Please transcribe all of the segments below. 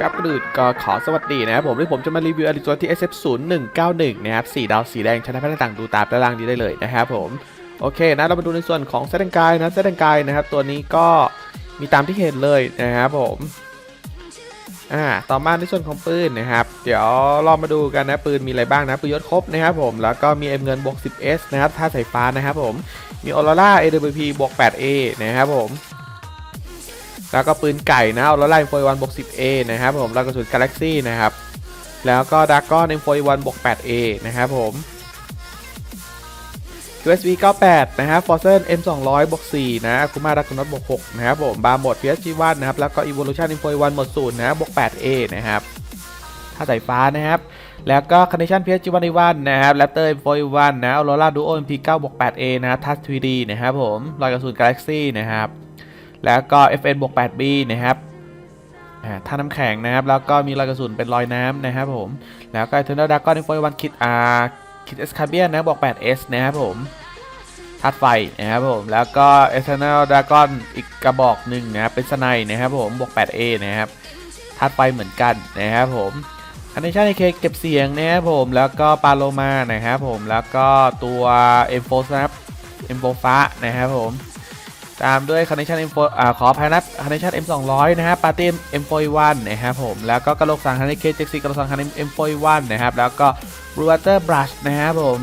ครับกระดืดก็ขอสวัสดีนะครับผมที่ผมจะมารีวิวอลิตัวที่ SF0191 นะครับสีดาวสีแดงชนะแพ้ต่างดูตามด้านล่างนี้ได้เลยนะครับผม โอเคนะเรามาดูในส่วนของเซตแดงกายนะเซตแดงกายนะครับ ตัวนี้ก็มีตามที่เห็นเลยนะครับผมอ่าต่อมาในส่วนของปืนนะครับ เดี๋ยวเรามาดูกันนะปืนมีอะไรบ้างนะปืนยศครบนะครับผมแล้วก็มีเอ็มเงินบวก 10S นะครับท่าสายฟ้านะครับผมมีออร่า AWP บวก 8A นะครับผม แล้วก็ปืนไก่นะเอาแล้วไล่โฟวันบวก 10A นะครับผมแล้วกระสุนกาแล็กซี่นะครับ แล้วก็ดากอนเอ็มโฟวันบวก 8A นะครับผม USB 98 นะครับ f o r z e n M 200บวก4นะคุมาดักนอตบวก6นะครับผม บาร์หมด PSG 1นะครับ แล้วก็ Evolution M 4 1หมด0นะบวก 8A นะครับถ้าสายฟ้านะครับ แล้วก็ Condition PSG 1 1นะครับ Raptor M 4 1นะ Aurora Duo MP 9บวก 8A นะ Touch 3D นะครับผม รอยกระสุน Galaxy นะครับ แล้วก็ FN บวก 8B นะครับท่าน้ำแข็งนะครับ แล้วก็มีรอยกระสุนเป็นรอยน้ำนะครับผม แล้วก็ Eternal Dragon Info 1 Kit R Kit Escabian นะบวก 8S นะครับผมธาตุไฟนะครับผม แล้วก็ Eternal Dragon อีกกระบอกหนึ่งนะครับเป็นสไนนะครับผมบวก 8A นะครับธาตุไฟเหมือนกันนะครับผมอันนี้ใช่ในเคเก็บเสียงนะครับผม แล้วก็ปาโลมานะครับผม แล้วก็ตัว M4 นะครับ M4 ฟ้านะครับผม ตามด้วย Connection M4 อ่าขออภัยนะ Connection M200 นะครับ Party M41 นะครับผม แล้วก็กระโหลกสังหารใน KJC กระโหลกสังหาร M41 นะครับ แล้วก็ Blue Water Brush นะครับผม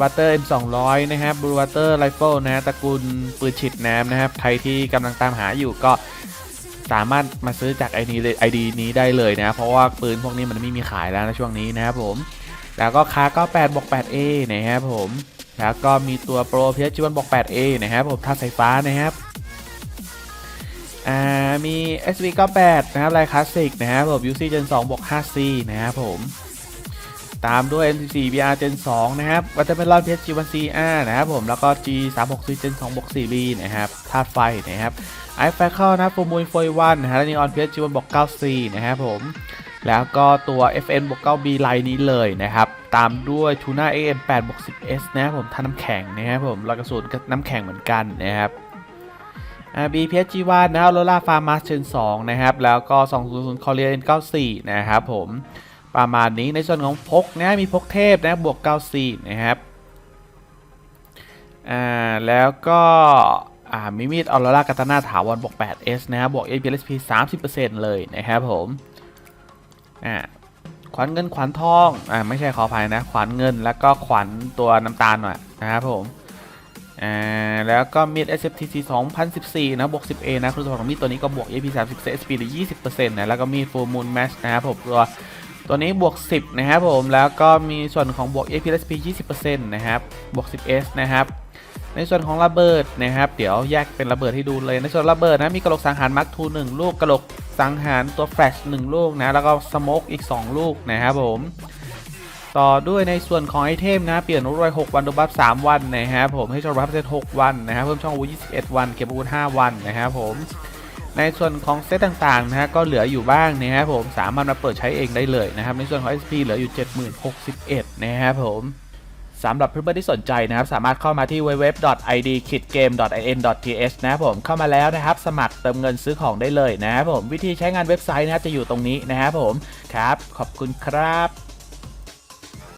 Water M200 นะครับ Blue Water Rifle นะฮะตระกูลปืนฉีดน้ำนะครับ ใครที่กำลังตามหาอยู่ก็สามารถมาซื้อจากไอนี้เลย ID นี้ได้เลยนะ เพราะว่าปืนพวกนี้มันไม่มีขายแล้วนะช่วงนี้นะครับผม แล้วก็คา98บวก 8A นะครับผม แล้วก็มีตัวโปรเพียจิวันบอก 8A นะครับผมท่าสายฟ้านะครับอ่ามี SV 98นะครับลายคลาสสิกนะครับผม UC Gen 2บวก 5C นะครับผม ตามด้วย M14 BR Gen 2นะครับวัตเตอร์เมลอน PSG 1CR นะครับผม แล้วก็ G 3 6 C Gen 2บวก 4B นะครับธาตุไฟนะครับไอแฟคเคิลนะครับ Full Moon 41นะฮะแล้วนีออน PSG 1 บวก 9C นะครับผม แล้วก็ตัว FN บวก 9B ไลน์นี้เลยนะครับ ตามด้วย Tuna AM 8 บวก 10S นะครับผมท่าน้ำแข็งนะครับผมรอยกระสุนกับน้ำแข็งเหมือนกันนะครับ RB PSG 1 นะครับ Lola Farma Gen 2นะครับ แล้วก็ 200 Korea N94 นะครับผม ประมาณนี้ในส่วนของพกนะมีพกเทพนะบวก 94 นะครับ อ่า แล้วก็อ่ามีมีดออร่ากาตานาถาวรบวก 8S นะครับบวก APSP 30%เลยนะครับผม อ่า ขวัญเงินขวัญทองอ่าไม่ใช่ขออภัยนะ ขวัญเงินแล้วก็ขวัญตัวน้ำตาลหน่อยนะครับผมอ่าแล้วก็มีด SFTC 2014 นะบวก 10A นะคุณสมบัติของมีดตัวนี้ก็บวก AP 30 SP หรือ 20%นะแล้วก็มีด Full Moon Match นะครับผมตัวตัวนี้บวก 10 นะครับผมแล้วก็มีส่วนของบวก AP SP 20%นะครับบวก 10S นะครับ ในส่วนของระเบิดนะครับ เดี๋ยวแยกเป็นระเบิดให้ดูเลย ในส่วนระเบิดนะมีกระโหลกสังหารมาร์คทูหนึ่งลูกกระโหลกสังหารตัวแฟลชหนึ่งลูกนะแล้วก็สโมกอีก 2 ลูกนะครับผมต่อด้วยในส่วนของไอเทมนะ เปลี่ยนรวย 6 วันโดบัฟ3วันนะครับผมให้ชอบัฟเซต6วันนะครับเพิ่มช่องอาวุธ21 วัน เก็บอาวุธ5วันนะครับผมในส่วนของเซตต่างๆนะฮะก็เหลืออยู่บ้างนะครับผมสามารถมาเปิดใช้เองได้เลยนะครับในส่วนของ SP เหลืออยู่ 7061นะครับผม สำหรับเพื่อนๆที่สนใจนะครับ สามารถเข้ามาที่ www.idkitgame.in.th นะครับผมเข้ามาแล้วนะครับ สมัครเติมเงินซื้อของได้เลยนะครับผมวิธีใช้งานเว็บไซต์นะครับจะอยู่ตรงนี้นะครับผมครับ ขอบคุณครับ